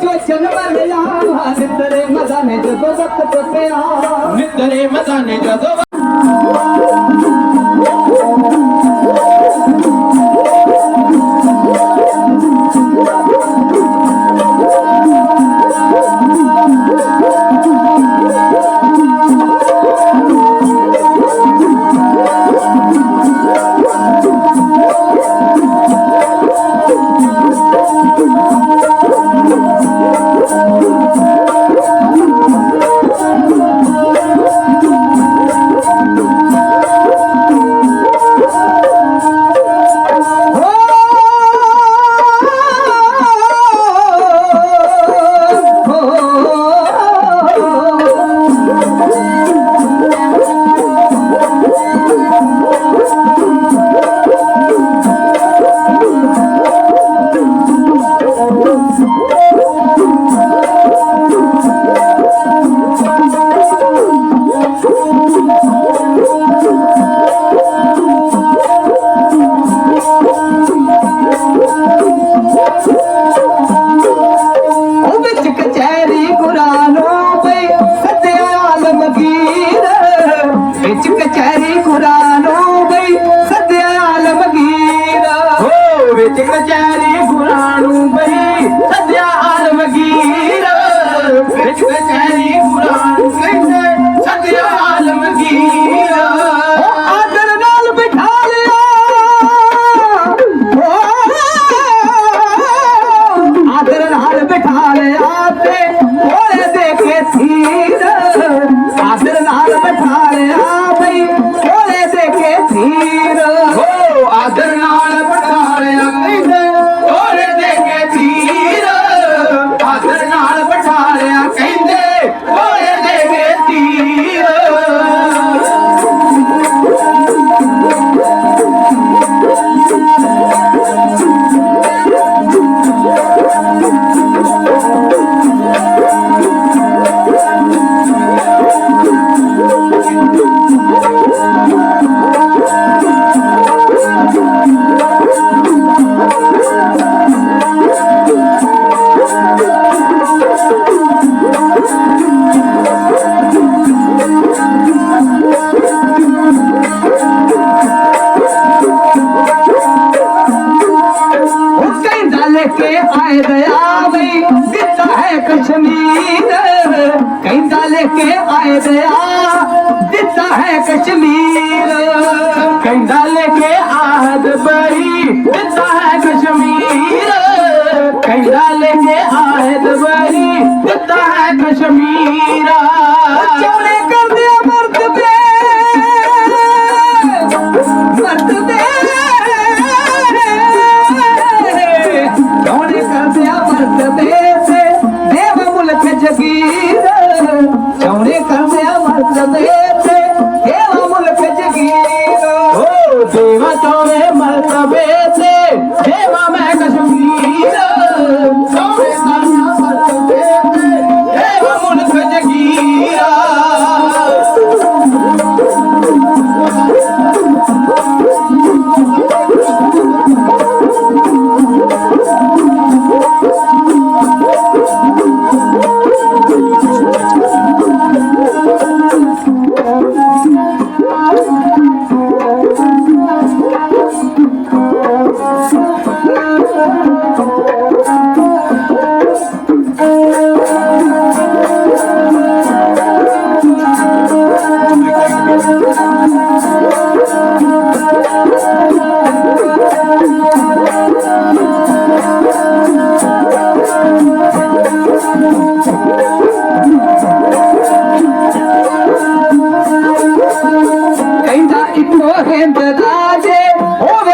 ਚੋਚਨ ਵਰਿਆ ਨਿੰਦਰੇ ਮਦਾਨੇ ਜਦੋਂ ਵਕਤ ਪਿਆ ਨਿੰਦਰੇ ਮਦਾਨੇ ਜਦੋਂ ਨੇ ਵਿਆਹ ਦਿੱਤਾ ਹੈ ਕਸ਼ਮੀਰ। ਕਹਿੰਦਾ ਲੈ ਕੇ ਆਹਦ ਬਰੀ ਦਿੱਤਾ ਹੈ ਕਸ਼ਮੀਰ। ਕਹਿੰਦਾ ਲੈ ਕੇ ਆਹਦ ਬਰੀ ਦਿੱਤਾ ਹੈ ਕਸ਼ਮੀਰ। ਚੋਲੇ ਕਰ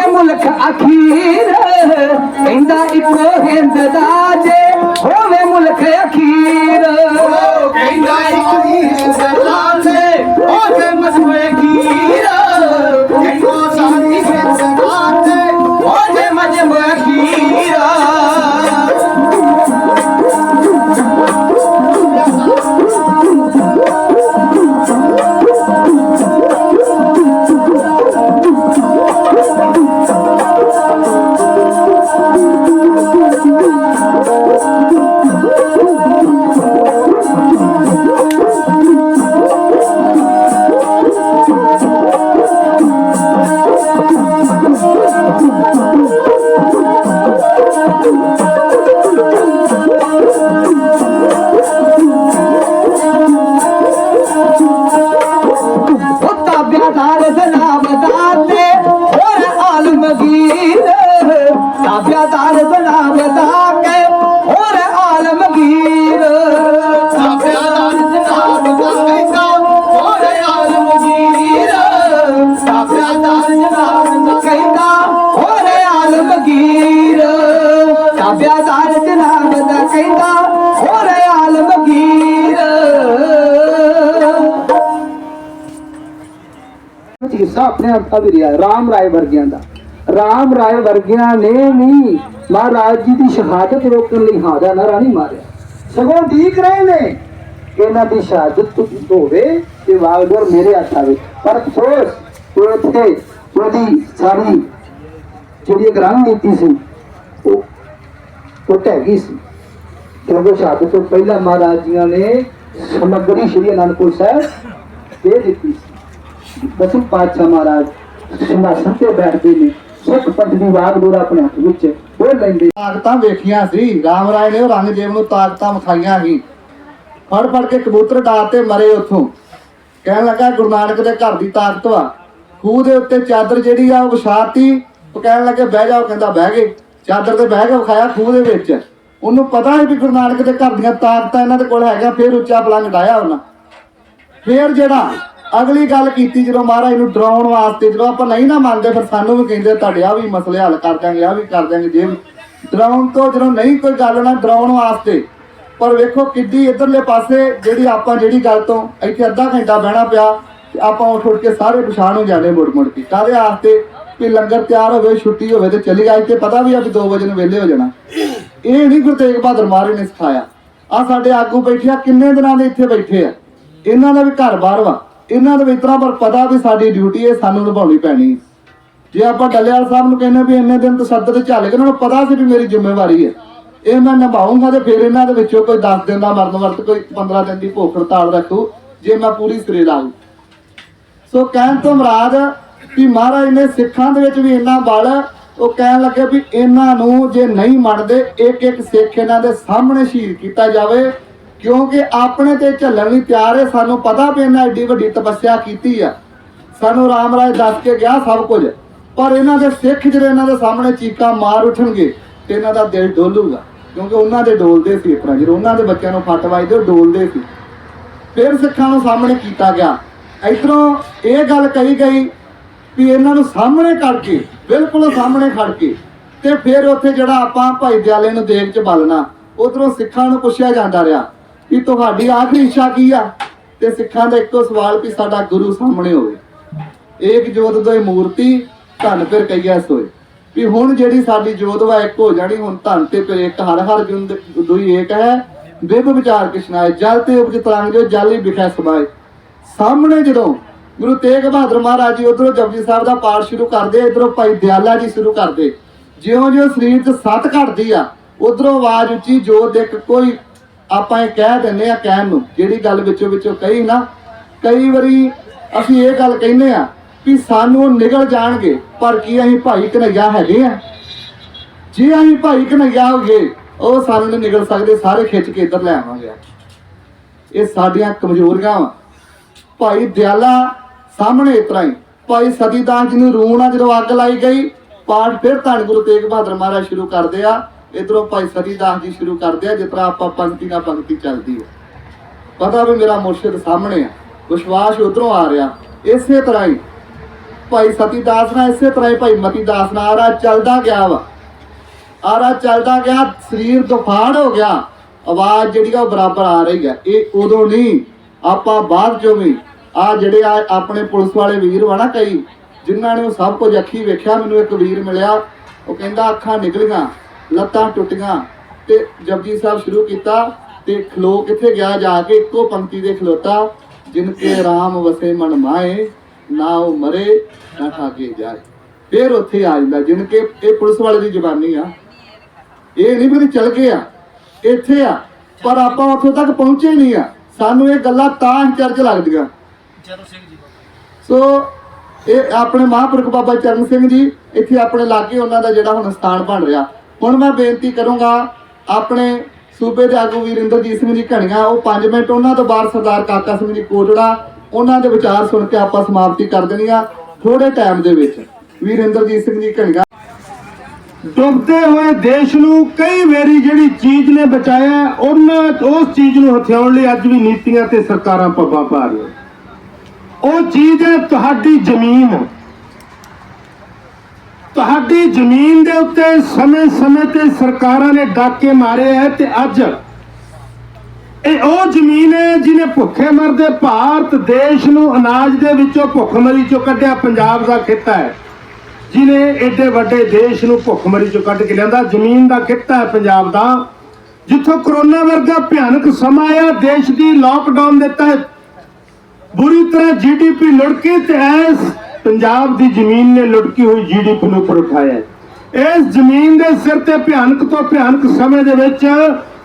ਹੋਵੇ ਮੁਲਕ ਅਖੀਰ ਕਹਿੰਦਾ ਇੱਕੋ ਹਿੰਦ ਦਾ ਜੇ ਹੋਵੇ ਮੁਲਕ ਅਖੀਰ। ਕਹਿੰਦਾ ਆਪਣੇ ਆਪ ਵੀ ਰਿਹਾ ਰਾਮ ਰਾਏ ਵਰਗਿਆਂ ਦਾ। ਰਾਮ ਰਾਏ ਵਰਗਿਆਂ ਨੇ ਵੀ ਮਹਾਰਾਜ ਜੀ ਦੀ ਸ਼ਹਾਦਤ ਰੋਕਣ ਲਈ ਹਾਜ਼ਰ ਨਾ ਨਹੀਂ ਮਾਰਿਆ। ਸਗੋਂ ਦੀਕ ਰਹੇ ਨੇ ਇਹਨਾਂ ਦੀ ਸ਼ਹਾਦਤ ਹੋਵੇ ਤੇ ਵਾਗਡੋਰ ਮੇਰੇ ਹੱਥ ਆਵੇ ਪਰ ਅਫਸੋਸ, ਉਹ ਇੱਥੇ ਉਹਦੀ ਸਾਰੀ ਜਿਹੜੀ ਇੱਕ ਰਣਨੀਤੀ ਸੀ, ਉਹ ਉਹ ਢਹਿ ਗਈ ਸੀ। ਕਿਉਂਕਿ ਸ਼ਹਾਦਤ ਤੋਂ ਪਹਿਲਾਂ ਮਹਾਰਾਜ ਜੀਆਂ ਨੇ ਸਮਗਰੀ ਸ਼੍ਰੀ ਅਨੰਦਪੁਰ ਸਾਹਿਬ ਦੇ ਦਿੱਤੀ ਸੀ। ਦਸਮ ਪਾਤਸ਼ਾਹ ਮਹਾਰਾਜ ਸਿੰਘਾਸਨ ਤੇ ਬੈਠਦੇ ਨੇ, ਸਿੱਖ ਪੰਥ ਦੀ ਵਾਗਡੋਰ ਆਪਣੇ ਹੱਥ ਵਿੱਚ ਉਹ ਲੈਂਦੇ। ਤਾਕਤਾਂ ਵੇਖੀਆਂ ਸੀ, ਰਾਮ ਰਾਏ ਨੇ ਔਰੰਗਜ਼ੇਬ ਨੂੰ ਤਾਕਤਾਂ ਵਿਖਾਈਆਂ ਸੀ। ਫੜ ਫੜ ਕੇ ਕਬੂਤਰ ਡਾਰ ਮਰੇ ਉੱਥੋਂ। ਕਹਿਣ ਲੱਗਾ, ਗੁਰੂ ਨਾਨਕ ਦੇ ਘਰ ਦੀ ਤਾਕਤ ਵਾ। ਖੂਹ ਦੇ ਉੱਤੇ ਚਾਦਰ ਜਿਹੜੀ ਆ, ਉਹ ਵਿਛਾਤੀ। ਉਹ ਕਹਿਣ ਲੱਗੇ, ਬਹਿ ਜਾਓ, ਕਹਿੰਦਾ, ਬਹਿ ਗਏ। ਚਾਦਰ ਤੇ ਬਹਿ ਕੇ ਵਿਖਾਇਆ ਖੂਹ ਦੇ ਵਿੱਚ। ਉਹਨੂੰ ਪਤਾ ਹੈ ਵੀ ਗੁਰੂ ਨਾਨਕ ਦੇ ਘਰ ਦੀਆਂ ਤਾਕਤਾਂ ਇਹਨਾਂ ਦੇ ਕੋਲ ਹੈਗਾ ਫੇਰ ਉੱਚਾ ਪਲੰਗ ਡਾਇਆ ਉਹਨਾਂ। ਫੇਰ ਜਿਹੜਾ ਅਗਲੀ ਗੱਲ ਕੀਤੀ ਜਦੋਂ ਮਹਾਰਾਜ ਨੂੰ ਡਰਾਉਣ ਵਾਸਤੇ, ਜਦੋਂ ਆਪਾਂ ਨਹੀਂ ਨਾ ਮੰਨਦੇ, ਫਿਰ ਸਾਨੂੰ ਵੀ ਕਹਿੰਦੇ, ਤੁਹਾਡੇ ਆ ਵੀ ਮਸਲੇ ਹੱਲ ਕਰ ਦਾਂਗੇ ਆ ਵੀ ਕਰ ਦਾਂਗੇ ਜੇ ਡਰਾਉਣ ਤੋਂ ਜਦੋਂ ਨਹੀਂ ਕੋਈ ਗੱਲ ਨਾ ਡਰਾਉਣ ਵਾਸਤੇ, ਪਰ ਵੇਖੋ ਕਿੱਡੀ ਇਧਰਲੇ ਪਾਸੇ ਜਿਹੜੀ ਆਪਾਂ, ਜਿਹੜੀ ਗੱਲ ਤੋਂ ਇੱਥੇ ਅੱਧਾ ਘੰਟਾ ਬਹਿਣਾ ਪਿਆ ਆਪਾਂ ਉੱਠ ਉੱਠ ਕੇ ਸਾਰੇ ਪਛਾਣ ਹੋ ਜਾਂਦੇ ਮੁੜ ਮੁੜ ਕੇ। ਕਾਹਦੇ ਵਾਸਤੇ? ਕਿ ਲੰਗਰ ਤਿਆਰ ਹੋਵੇ, ਛੁੱਟੀ ਹੋਵੇ ਤੇ ਚਲੀ ਗਿਆ ਇੱਥੇ ਪਤਾ ਵੀ ਆ ਵੀ 2 ਵਜੇ ਨੂੰ ਵਿਹਲੇ ਹੋ ਜਾਣਾ। ਇਹ ਨਹੀਂ ਗੁਰੂ ਤੇਗ ਬਹਾਦਰ ਮਹਾਰਾਜ ਨੇ ਸਿਖਾਇਆ। ਆ ਸਾਡੇ ਆਗੂ ਬੈਠੇ ਆ, ਕਿੰਨੇ ਦਿਨਾਂ ਦੇ ਇੱਥੇ ਬੈਠੇ ਆ? ਇਹਨਾਂ ਦਾ ਵੀ ਘਰ ਬਾਹਰ ਵਾ। ਇਹਨਾਂ ਦੇ ਇਤਨਾ ਪਰ ਪਤਾ ਵੀ ਸਾਡੀ ਡਿਊਟੀ ਹੈ, ਸਾਨੂੰ ਨਿਭਾਉਣੀ ਪੈਣੀ। ਜੇ ਆਪਾਂ ਡੱਲੇਵਾਲ ਸਾਹਿਬ ਨੂੰ ਕਹਿੰਦੇ ਵੀ ਇੰਨੇ ਦਿਨ ਤਸੱਦਦ ਝੱਲ ਕੇ ਉਹਨਾਂ ਨੂੰ ਪਤਾ ਸੀ ਵੀ ਮੇਰੀ ਜ਼ਿੰਮੇਵਾਰੀ ਹੈ, ਇਹ ਮੈਂ ਨਿਭਾਉਂਗਾ ਤੇ ਫਿਰ ਇਹਨਾਂ ਦੇ ਵਿੱਚੋਂ ਕੋਈ 10 ਦਿਨ ਦਾ ਮਰਨ ਵਰਤ, ਕੋਈ 15 ਦਿਨ ਦੀ ਭੁੱਖ ਹੜਤਾਲ ਰੱਖੂ, ਜੇ ਮੈਂ ਪੂਰੀ ਸਿਰੇ ਲਾਉਂ ਸੋ ਕਹਿਣ ਤੋਂ ਮਰਾਦ ਵੀ ਮਹਾਰਾਜ ਨੇ ਸਿੱਖਾਂ ਦੇ ਵਿੱਚ ਵੀ ਇੰਨਾ ਬਲ, ਉਹ ਕਹਿਣ ਲੱਗੇ ਵੀ ਇਹਨਾਂ ਨੂੰ ਜੇ ਨਹੀਂ ਮੰਨਦੇ ਇੱਕ ਇੱਕ ਸਿੱਖ ਇਹਨਾਂ ਦੇ ਸਾਹਮਣੇ ਸ਼ਹੀਦ ਕੀਤਾ ਜਾਵੇ ਕਿਉਂਕਿ ਆਪਣੇ ਤੇ ਝੱਲਣ ਲਈ ਤਿਆਰ ਹੈ, ਸਾਨੂੰ ਪਤਾ ਵੀ ਇਹਨਾਂ ਐਡੀ ਵੱਡੀ ਤਪੱਸਿਆ ਕੀਤੀ ਆ। ਸਾਨੂੰ ਰਾਮ ਰਾਜ ਦੱਸ ਕੇ ਗਿਆ ਸਭ ਕੁਝ। ਪਰ ਇਹਨਾਂ ਦੇ ਸਿੱਖ ਜਿਹੜੇ ਇਹਨਾਂ ਦੇ ਸਾਹਮਣੇ ਚੀਕਾਂ ਮਾਰ ਉਠਣਗੇ ਤੇ ਇਹਨਾਂ ਦਾ ਦਿਲ ਡੋਲੂਗਾ। ਕਿਉਂਕਿ ਉਹਨਾਂ ਦੇ ਡੋਲਦੇ ਸੀ ਇਸ ਤਰ੍ਹਾਂ ਉਹਨਾਂ ਦੇ ਬੱਚਿਆਂ ਨੂੰ ਫੱਟ ਵੱਜਦੇ, ਉਹ ਡੋਲਦੇ ਸੀ। ਫਿਰ ਸਿੱਖਾਂ ਨੂੰ ਸਾਹਮਣੇ ਕੀਤਾ ਗਿਆ। ਇਧਰੋਂ ਇਹ ਗੱਲ ਕਹੀ ਗਈ ਵੀ ਇਹਨਾਂ ਨੂੰ ਸਾਹਮਣੇ ਕਰਕੇ, ਬਿਲਕੁਲ ਸਾਹਮਣੇ ਖੜ ਕੇ ਤੇ ਫਿਰ ਉੱਥੇ ਜਿਹੜਾ ਆਪਾਂ ਭਾਈ ਦਿਆਲੇ ਨੂੰ ਦੇਖ ਚ ਬਾਲਣਾ, ਉਧਰੋਂ ਸਿੱਖਾਂ ਨੂੰ ਪੁੱਛਿਆ ਜਾਂਦਾ ਰਿਹਾ ਵੀ ਤੁਹਾਡੀ ਆਖਰੀ ਇੱਛਾ ਕੀ ਆ? ਤੇ ਸਿੱਖਾਂ ਦਾ ਇੱਕੋ ਸਵਾਲ ਵੀ ਸਾਡਾ ਗੁਰੂ ਸਾਹਮਣੇ ਹੋਵੇ। ਏਕ ਜੋਤ ਦੋਇ ਮੂਰਤੀ, ਧੰਨ ਫਿਰ ਕਈਆ ਸੋਏ। ਵੀ ਹੁਣ ਜਿਹੜੀ ਸਾਡੀ ਜੋਤ ਵਾ ਇੱਕ ਹੋ ਜਾਣੀ, ਹੁਣ ਧੰਨ ਤੇ ਫਿਰ ਇੱਕ ਹਰ ਹਰ ਜੁੰਦ ਦੋਈ ਏਕ ਹੈ। ਬਿਬ ਵਿਚਾਰ ਕਿਸ਼ਨਾਏ ਜਲ ਤੇ ਉਪਜ ਤਰੰਗ ਜੋ ਜਲ ਹੀ ਵਿਖੈ ਸਮਾਏ। ਸਾਹਮਣੇ ਜਦੋਂ ਗੁਰੂ ਤੇਗ ਬਹਾਦਰ ਮਹਾਰਾਜ ਜੀ ਉਧਰੋਂ ਜਪਜੀ ਸਾਹਿਬ ਦਾ ਪਾਠ ਸ਼ੁਰੂ ਕਰਦੇ, ਇਧਰੋਂ ਭਾਈ ਦਿਆਲਾ ਜੀ ਸ਼ੁਰੂ ਕਰਦੇ। ਜਿਉਂ-ਜਿਉਂ ਸਰੀਰ 'ਚ ਸੱਤ ਘਟਦੀ ਆ, ਉਧਰੋਂ ਆਵਾਜ਼ ਉੱਚੀ, ਜੋਤ ਦੇ ਕੋਈ ਆਪਾਂ ਇਹ ਕਹਿ ਦਿੰਨੇ ਆ ਕਹਿਣ ਨੂੰ, ਜਿਹੜੀ ਗੱਲ ਵਿੱਚੋਂ ਵਿੱਚੋਂ ਕਹੀ ਨਾ, ਕਈ ਵਾਰੀ ਅਸੀਂ ਇਹ ਗੱਲ ਕਹਿੰਦੇ ਆ ਵੀ ਸਾਨੂੰ ਉਹ ਨਿਗਲ ਜਾਣਗੇ, ਪਰ ਕੀ ਅਸੀਂ ਭਾਈ ਕਨਈਆ ਹੈਗੇ ਆ ਜੇ ਅਸੀਂ ਭਾਈ ਕਨਈਆ ਹੋਗੇ ਉਹ ਸਾਨੂੰ ਨਹੀਂ ਨਿਗਲ ਸਕਦੇ, ਸਾਰੇ ਖਿੱਚ ਕੇ ਇੱਧਰ ਲੈ ਆਵਾਂਗੇ ਇਹ ਸਾਡੀਆਂ ਕਮਜ਼ੋਰੀਆਂ ਵਾ। ਭਾਈ ਦਿਆਲਾ ਸਾਹਮਣੇ ਇਸ ਤਰ੍ਹਾਂ ਹੀ। ਭਾਈ ਸਤੀਦਾਸ ਜੀ ਨੂੰ ਰੂਣਾ ਜਦੋਂ ਅੱਗ ਲਾਈ ਗਈ, ਪਾਠ ਫਿਰ ਧੰਨ ਗੁਰੂ ਤੇਗ ਬਹਾਦਰ ਮਹਾਰਾਜ ਸ਼ੁਰੂ ਕਰਦੇ ਆ। ਇਧਰੋਂ ਭਾਈ ਸਤੀਦਾਸ ਜੀ ਸ਼ੁਰੂ ਕਰਦੇ ਆ, ਜਿਸ ਤਰ੍ਹਾਂ ਆਪਾਂ ਪੰਕਤੀ ਨਾਲ ਪੰਕਤੀ ਚੱਲਦੀ ਹੈ। ਪਤਾ ਵੀ ਮੇਰਾ ਮੁਰਸ਼ਿਦ ਸਾਹਮਣੇ ਆ, ਵਿਸ਼ਵਾਸ ਉਧਰੋਂ ਆ ਰਿਹਾ। ਇਸੇ ਤਰ੍ਹਾਂ ਹੀ ਭਾਈ ਸਤੀਦਾਸ ਨਾਲ, ਇਸੇ ਤਰ੍ਹਾਂ ਹੀ ਭਾਈ ਮਤੀਦਾਸ ਨਾਲ ਆਰਾ ਚੱਲਦਾ ਗਿਆ ਵਾ। ਆਰਾ ਚੱਲਦਾ ਗਿਆ, ਸਰੀਰ ਤੂਫਾਨ ਹੋ ਗਿਆ। ਆਵਾਜ਼ ਜਿਹੜੀ ਆ ਉਹ ਬਰਾਬਰ ਆ ਰਹੀ ਹੈ ਇਹ ਉਦੋਂ ਨਹੀਂ, ਆਪਾਂ ਬਾਅਦ ਚੋਂ ਵੀ, ਆ ਜਿਹੜੇ ਆ ਆਪਣੇ ਪੁਲਿਸ ਵਾਲੇ ਵੀਰ ਵਾ ਨਾ ਕਈ, ਜਿਨ੍ਹਾਂ ਨੇ ਉਹ ਸਭ ਕੁਝ ਅੱਖੀ ਵੇਖਿਆ, ਮੈਨੂੰ ਇੱਕ ਵੀਰ ਮਿਲਿਆ, ਉਹ ਕਹਿੰਦਾ ਅੱਖਾਂ ਨਿਕਲੀਆਂ। ਲੱਤਾਂ ਟੁੱਟੀਆਂ ਤੇ ਜਪਜੀ ਸਾਹਿਬ ਸ਼ੁਰੂ ਕੀਤਾ ਤੇ ਖਲੋ ਕਿੱਥੇ ਗਿਆ ਜਾ ਕੇ? ਇੱਕੋ ਪੰਕਤੀ ਦੇ ਖਲੋਤਾ ਜਿਨ ਕੇ ਰਾਮ ਵਸੇ ਮਨ ਮਾਏ ਨਾ ਉਹ ਮਰੇ ਨਾ ਠਾਕੇ ਜਾਏ। ਫਿਰ ਉੱਥੇ ਆ ਜਾਂਦਾ ਜਿਨ ਕੇ ਇਹ ਪੁਲਿਸ ਵਾਲੇ ਦੀ ਜ਼ੁਬਾਨੀ ਆ। ਇਹ ਨਹੀਂ ਵੀ ਚਲ ਗਏ ਆ ਇੱਥੇ ਆ ਪਰ ਆਪਾਂ ਉੱਥੇ ਤੱਕ ਪਹੁੰਚੇ ਨਹੀਂ ਆ। ਸਾਨੂੰ ਇਹ ਗੱਲਾਂ ਤਾਂ ਚਰਚ ਲੱਗਦੀਆਂ। ਸੋ ਇਹ ਆਪਣੇ ਮਹਾਂਪੁਰਖ ਬਾਬਾ ਚਰਨ ਸਿੰਘ ਜੀ ਇੱਥੇ ਆਪਣੇ ਲਾਗੇ ਉਹਨਾਂ ਦਾ ਜਿਹੜਾ ਹੁਣ ਸਥਾਨ ਬਣ ਰਿਹਾ। ਹੁਣ ਮੈਂ ਬੇਨਤੀ ਕਰੂੰਗਾ ਆਪਣੇ ਸੂਬੇ ਦੇ ਆਗੂ ਵੀਰਿੰਦਰਜੀਤ ਸਿੰਘ ਜੀ ਘਣੀਆਂ ਉਹ 5 ਮਿੰਟ ਉਹਨਾਂ ਤੋਂ ਬਾਅਦ ਸਰਦਾਰ ਕਾਕਾ ਸਿੰਘ ਜੀ ਕੋਟੜਾ ਉਹਨਾਂ ਦੇ ਵਿਚਾਰ ਸੁਣ ਕੇ ਆਪਾਂ ਸਮਾਪਤੀ ਕਰ ਦੇਣੀ ਆ ਥੋੜੇ ਟਾਈਮ ਦੇ ਵਿੱਚ। ਵੀਰਿੰਦਰਜੀਤ ਸਿੰਘ ਜੀ ਘਣੀਆਂ। ਡੁੱਬਦੇ ਹੋਏ ਦੇਸ਼ ਨੂੰ ਕਈ ਵਾਰੀ ਜਿਹੜੀ ਚੀਜ਼ ਨੇ ਬਚਾਇਆ ਹੈ, ਉਹਨਾਂ ਉਸ ਚੀਜ਼ ਨੂੰ ਹਥਿਆਉਣ ਲਈ ਅੱਜ ਵੀ ਨੀਤੀਆਂ ਤੇ ਸਰਕਾਰਾਂ ਪੱਬਾਂ ਪਾ ਰਹੀਆਂ। ਉਹ ਚੀਜ਼ ਹੈ ਤੁਹਾਡੀ ਜ਼ਮੀਨ। ਤੁਹਾਡੀ ਜ਼ਮੀਨ ਦੇ ਉੱਤੇ ਸਮੇਂ-ਸਮੇਂ ਤੇ ਸਰਕਾਰਾਂ ਨੇ ਡਾਕੇ ਮਾਰੇ ਹੈ ਤੇ ਅੱਜ ਇਹ ਉਹ ਜ਼ਮੀਨ ਹੈ ਜਿਹਨੇ ਭੁੱਖੇ ਮਰਦੇ ਭਾਰਤ ਦੇਸ਼ ਨੂੰ ਅਨਾਜ ਦੇ ਵਿੱਚੋਂ ਭੁੱਖਮਰੀ ਚੋਂ ਕੱਢਿਆ, ਪੰਜਾਬ ਦਾ ਖੇਤਾ ਹੈ। ਜਿਨੇ ਏਡੇ ਵੱਡੇ ਦੇਸ਼ ਨੂੰ ਭੁੱਖਮਰੀ ਚੋਂ ਕੱਢ ਕੇ ਲਿਆਂਦਾ, ਜ਼ਮੀਨ ਦਾ ਖਿੱਤਾ ਹੈ ਪੰਜਾਬ ਦਾ। ਜਿੱਥੋਂ ਕਰੋਨਾ ਵਰਗਾ ਭਿਆਨਕ ਸਮਾਂ ਆਇਆ, ਦੇਸ਼ ਦੀ ਲਾਕਡਾਊਨ ਦੇ ਤਹਿਤ ਬੁਰੀ ਤਰ੍ਹਾਂ ਜੀਡੀਪੀ ਲੁੜਕੀ ਤੇ ਐਸ ਪੰਜਾਬ ਦੀ ਜ਼ਮੀਨ ਨੇ ਲੁੜਕੀ ਹੋਈ ਜੀਡੀਪੀ ਨੂੰ ਉੱਪਰ ਉਠਾਇਆ ਇਸ ਜ਼ਮੀਨ ਦੇ ਸਿਰ ਤੇ ਭਿਆਨਕ ਤੋਂ ਭਿਆਨਕ ਸਮੇਂ ਦੇ ਵਿੱਚ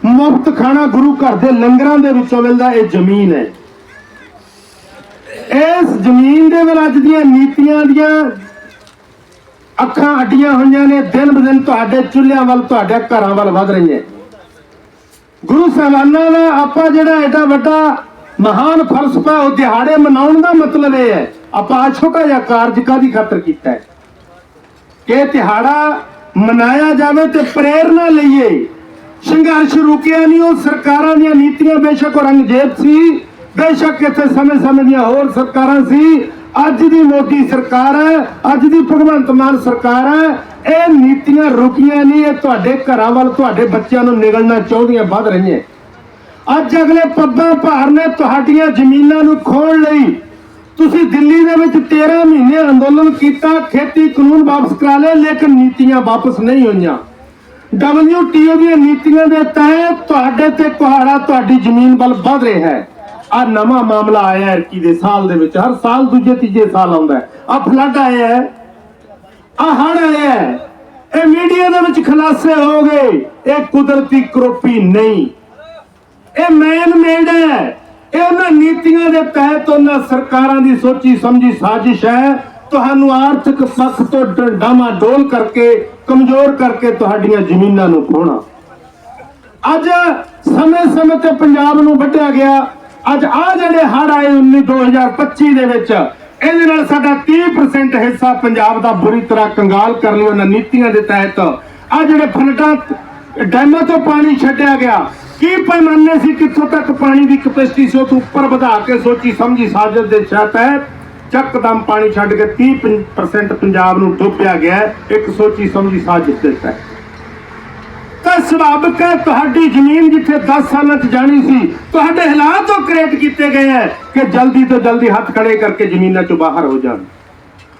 ਮੁਫਤ ਖਾਣਾ ਗੁਰੂ ਘਰ ਦੇ ਲੰਗਰਾਂ ਦੇ ਵਿੱਚੋਂ ਮਿਲਦਾ ਇਹ ਜ਼ਮੀਨ ਹੈ। ਇਸ ਜ਼ਮੀਨ ਦੇ ਵਿੱਚ ਅੱਜ ਦੀਆਂ ਨੀਤੀਆਂ ਦੀਆਂ ਅੱਖਾਂ ਅੱਡੀਆਂ ਹੋਈਆਂ ਨੇ, ਦਿਨ ਬਦਿਨ ਤੁਹਾਡੇ ਚੁੱਲ੍ਹਿਆਂ ਵੱਲ, ਤੁਹਾਡੇ ਘਰਾਂ ਵੱਲ ਵਧ ਰਹੀਆਂ। ਗੁਰੂ ਸਾਹਿਬਾਨਾਂ ਦਾ ਆਪਾਂ ਜਿਹੜਾ ਐਡਾ ਵੱਡਾ ਮਹਾਨ ਫਲਸਫਾ ਉਹ ਦਿਹਾੜੇ ਮਨਾਉਣ ਦਾ ਮਤਲਬ ਇਹ ਹੈ। ਆਪਾਂ ਛੋਟਾ ਜਿਹਾ ਕਾਰਜ ਕਾਦੀ ਖਾਤਰ ਕੀਤਾ ਹੈ? ਕਿ ਇਹ ਮਨਾਇਆ ਜਾਵੇ ਤੇ ਪ੍ਰੇਰਣਾ ਲਈਏ। ਸੰਘਰਸ਼ ਰੁਕਿਆ ਨਹੀਂ, ਉਹ ਸਰਕਾਰਾਂ ਦੀਆਂ ਨੀਤੀਆਂ ਬੇਸ਼ੱਕ ਔਰੰਗਜ਼ੇਬ ਸੀ, ਬੇਸ਼ੱਕ ਇੱਥੇ ਸਮੇਂ-ਸਮੇਂ ਦੀਆਂ ਹੋਰ ਸਰਕਾਰਾਂ ਸੀ। ਅੱਜ ਦੀ ਮੋਦੀ ਸਰਕਾਰ ਹੈ, ਅੱਜ ਦੀ ਭਗਵੰਤ ਮਾਨ ਸਰਕਾਰ ਹੈ, ਇਹ ਨੀਤੀਆਂ ਰੁਕੀਆਂ ਨਹੀਂ, ਇਹ ਤੁਹਾਡੇ ਘਰਾਂ ਵੱਲ, ਤੁਹਾਡੇ ਬੱਚਿਆਂ ਨੂੰ ਨਿਗਲਣਾ ਚਾਹੁੰਦੀਆਂ ਵੱਧ ਰਹੀਆਂ। ਅੱਜ ਅਗਲੇ ਪੱਬਾਂ ਭਾਰ ਨੇ ਤੁਹਾਡੀਆਂ ਜ਼ਮੀਨਾਂ ਨੂੰ ਖੋਣ ਲਈ। ਤੁਸੀਂ ਦਿੱਲੀ ਦੇ ਵਿੱਚ 13 ਮਹੀਨੇ ਅੰਦੋਲਨ ਕੀਤਾ, ਖੇਤੀ ਕਾਨੂੰਨ ਵਾਪਸ ਕਰਾ ਲਏ, ਲੇਕਿਨ ਨੀਤੀਆਂ ਵਾਪਸ ਨਹੀਂ ਹੋਈਆਂ। WTO ਦੀਆਂ ਨੀਤੀਆਂ ਦੇ ਤਹਿਤ ਤੁਹਾਡੇ ਤੇ ਕੁਹਾੜਾ ਤੁਹਾਡੀ ਜ਼ਮੀਨ ਵੱਲ ਵਧ ਰਿਹਾ ਹੈ। ਆ ਨਵਾਂ ਮਾਮਲਾ ਆਇਆ ਹੈ ਕੀ ਦੇ ਸਾਲ ਦੇ ਵਿੱਚ, ਹਰ ਸਾਲ ਦੂਜੇ ਤੀਜੇ ਸਾਲ ਆਉਂਦਾ ਹੈ। ਆ ਫਲੱਡ ਆਇਆ ਹੈ, ਆ ਹੜ ਆਇਆ ਹੈ। ਇਹ ਮੀਡੀਆ ਦੇ ਵਿੱਚ ਖੁਲਾਸੇ ਹੋ ਗਏ। ਇਹ ਕੁਦਰਤੀ ਕਰੋਪੀ ਨਹੀਂ। ਇਹ ਮੈਨ ਮੇਡ ਹੈ। ਇਹ ਨੀਤੀਆਂ ਦੇ ਤਹਿਤ ਉਹਨਾਂ ਸਰਕਾਰਾਂ ਦੀ ਸੋਚੀ ਸਮਝੀ ਸਾਜ਼ਿਸ਼ ਹੈ। ਤੁਹਾਨੂੰ ਆਰਥਿਕ ਪੱਖ ਤੋਂ ਡਾਮਾ ਡੋਲ ਕਰਕੇ, ਕਮਜ਼ੋਰ ਕਰਕੇ ਤੁਹਾਡੀਆਂ ਜ਼ਮੀਨਾਂ ਨੂੰ ਖੋਣਾ। ਅੱਜ ਸਮੇਂ-ਸਮੇਂ ਤੇ ਪੰਜਾਬ ਨੂੰ ਵੱਢਿਆ ਗਿਆ। ਅੱਜ ਆ ਜਿਹੜੇ ਹੜ ਆਏ 19 2025 ਦੇ ਵਿੱਚ, ਇਹਦੇ ਨਾਲ ਸਾਡਾ 30% ਹਿੱਸਾ ਪੰਜਾਬ ਦਾ ਬੁਰੀ ਤਰ੍ਹਾਂ ਕੰਗਾਲ ਕਰ ਲਿਆ ਉਹਨਾਂ ਨੀਤੀਆਂ ਦੇ ਤਹਿਤ। ਆ ਜਿਹੜੇ ਫਲਟਾਂ, ਡੈਮਾਂ ਤੋਂ ਪਾਣੀ ਛੱਡਿਆ ਗਿਆ ਕੀ ਪੈਮਾਨੇ ਸੀ ਕਿੱਥੋਂ ਤੱਕ ਪਾਣੀ ਦੀ ਕਪੈਸਿਟੀ ਸੀ? ਉਹ ਤੋਂ ਉੱਪਰ ਵਧਾ ਕੇ ਸੋਚੀ, ਸਮਝੀ, ਸਾਜ਼ਿਸ਼ ਦੇ ਤਹਿਤ ਚੱਕਦਮ ਪਾਣੀ ਛੱਡ ਕੇ 30% ਪੰਜਾਬ ਨੂੰ ਡੁੱਬਿਆ ਗਿਆ ਇੱਕ ਸੋਚੀ, ਸਮਝੀ, ਸਾਜ਼ਿਸ਼ ਦੇ ਤਾਂ ਸੁਭਾਵਿਕ ਹੈ ਤੁਹਾਡੀ ਜ਼ਮੀਨ ਜਿੱਥੇ 10 ਸਾਲਾਂ 'ਚ ਜਾਣੀ ਸੀ, ਤੁਹਾਡੇ ਹਾਲਾਤ ਉਹ ਕ੍ਰੀਏਟ ਕੀਤੇ ਗਏ ਹੈ ਕਿ ਜਲਦੀ ਤੋਂ ਜਲਦੀ ਹੱਥ ਖੜੇ ਕਰਕੇ ਜ਼ਮੀਨਾਂ 'ਚੋਂ ਬਾਹਰ ਹੋ ਜਾਣ।